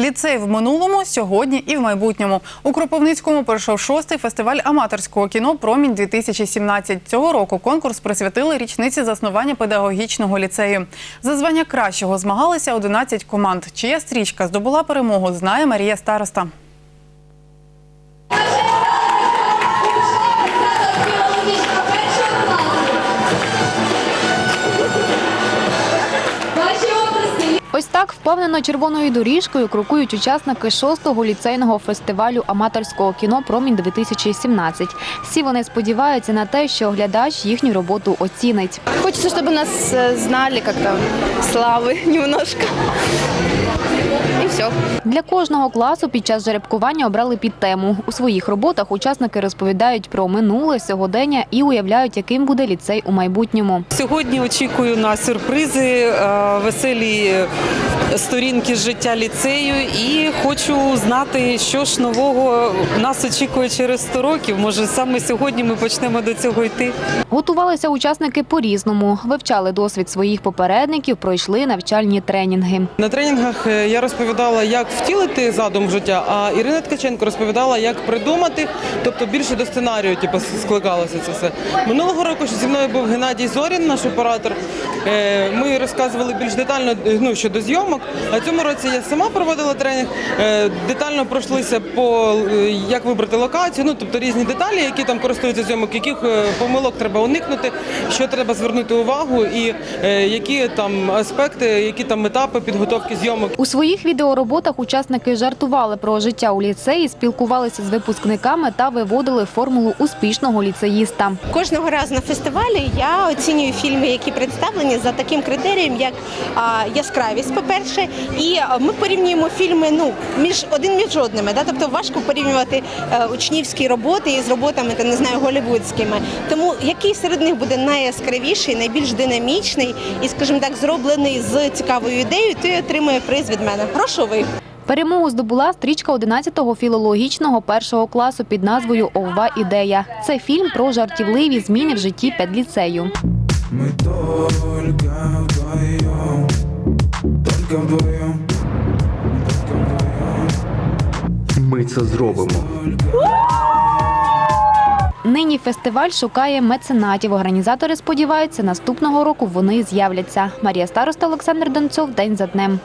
Ліцей в минулому, сьогодні і в майбутньому. У Кропивницькому пройшов шостий фестиваль аматорського кіно Промінь 2017 Цього року конкурс присвятили річниці заснування педагогічного ліцею. За звання кращого змагалися 11 команд. Чия стрічка здобула перемогу, знає Марія Староста. так впевнено червоною доріжкою крокують учасники шостого ліцейного фестивалю аматорського кіно Промінь 2017 Всі вони сподіваються на те, що глядач їхню роботу оцінить. Хочется, чтобы нас э, знали как-то, славы немножко. И все. Для кожного класу під час жеребкування обрали під тему. У своїх роботах учасники розповідають про минуле, сьогодення і уявляють, яким буде ліцей у майбутньому. Сьогодні очікую на сюрпризи, е, веселі сторінки життя ліцею і хочу знати, що ж нового нас очікує через 100 років. Може, саме сьогодні ми почнемо до цього йти. Готувалися учасники по-різному, вивчали досвід своїх попередників, пройшли навчальні тренінги. На тренінгах е, я розповідала, як втілити задум в життя, а Ірина Ткаченко розповідала, як придумати, тобто більше до сценарію типу, скликалося це все. Минулого року зі мною був Геннадій Зорін, наш оператор. Е, Ми розказували більш детально е, ну, щодо зйомок. А цьому році я сама проводила тренінг, е, детально пройшлися по е, як вибрати локацію, ну тобто різні деталі, які там користуються зйомок, яких е, помилок треба уникнути, що треба звернути увагу, і е, які там аспекти, які там етапи підготовки зйомок. У своїх відеороботах учасники жартували про життя у ліцеї, спілкувалися з випускниками та виводили формулу успішного ліцеїста. Кожного разу на фестивалі я оцінюю фільми, які представлені за таким критерієм, як яскравість, по-перше, і ми порівнюємо фільми ну між один між одними. Да? Тобто важко порівнювати е, учнівські роботи із роботами, там, не знаю, голівудськими. Тому який серед них буде найяскравіший, найбільш динамічний і, скажімо так, зроблений з цікавою ідеєю, той отримує приз від мене. Грошовий. Перемогу здобула стрічка 11-го філологічного першого класу під назвою Ова ідея. Це фільм про жартівливі зміни в житті педліцею. Мы только вдвоем, только вдвоем, це зробимо. Нині фестиваль шукає меценатів. Організатори сподіваються, наступного року вони з'являться. Марія Староста, Олександр Донцов. День за днем.